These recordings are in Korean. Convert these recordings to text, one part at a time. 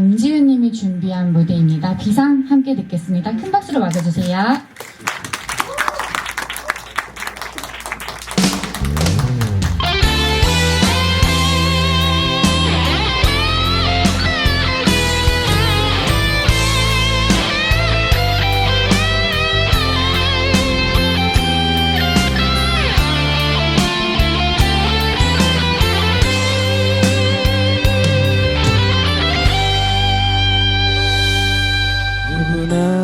장지윤님이 준비한 무대입니다. 비상 함께 듣겠습니다. 큰 박수로 맞아주세요.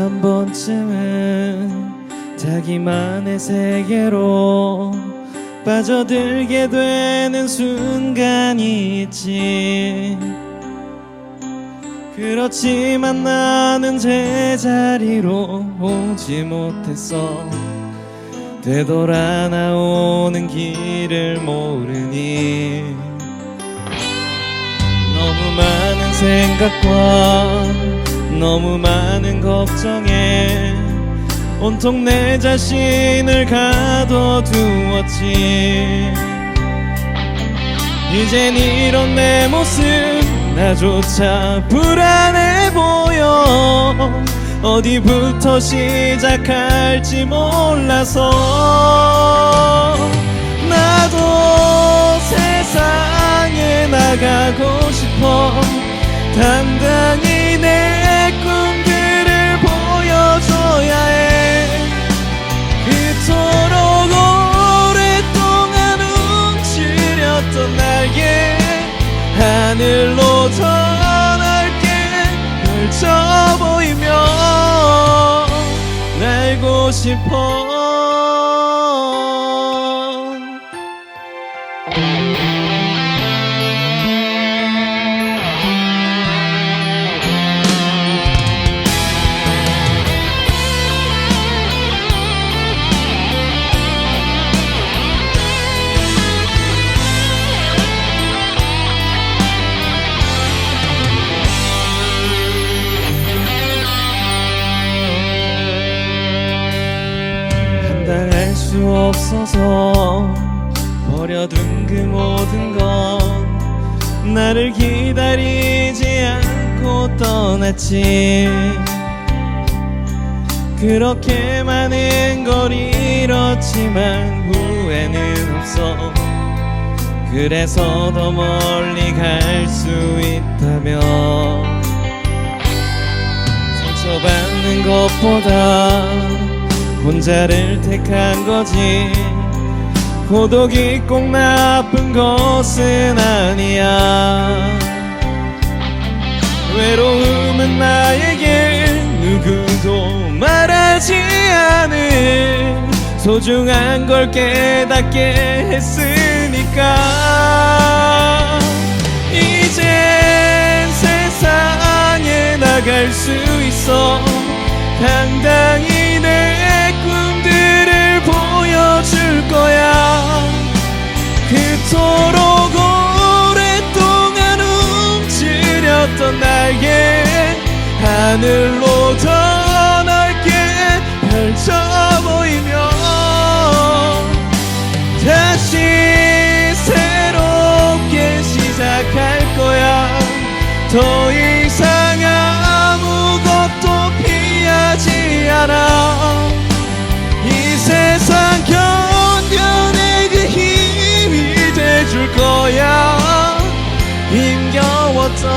한 번쯤은 자기만의 세계로 빠져들게 되는 순간이 있지. 그렇지만 나는 제자리로 오지 못했어 되돌아 나오는 길을 모르니 너무 많은 생각과 너무 많은 걱정에 온통 내 자신을 가둬두었지. 이젠 이런 내 모습 나조차 불안해 보여. 어디부터 시작할지 몰라서 나도 세상에 나가고 싶어. 당당히 움츠렸던 날개 하늘로 더 넓게. 펼쳐 보이며 날고 싶어 수 없어서 버려둔 그 모든 건 나를 기다리지 않고 떠났지. 그렇게 많은 걸 잃었지만 후회는 없어. 그래서 더 멀리 갈 수 있다면 상처받는 것보다 혼자를 택한 거지. 고독이 꼭 나쁜 것은 아니야. 외로움은 나에게 누구도 말하지 않은 소중한 걸 깨닫게 했으니까. 이젠 세상에 나갈 수 있어. 당당히 떠났던 나의 하늘로 전할게. 펼쳐 보이며 다시 새롭게 시작할 거야. 더 이상 아무것도 피하지 않아. 이 세상 견뎌내게 그 힘이 돼줄 거야. 힘겨 走，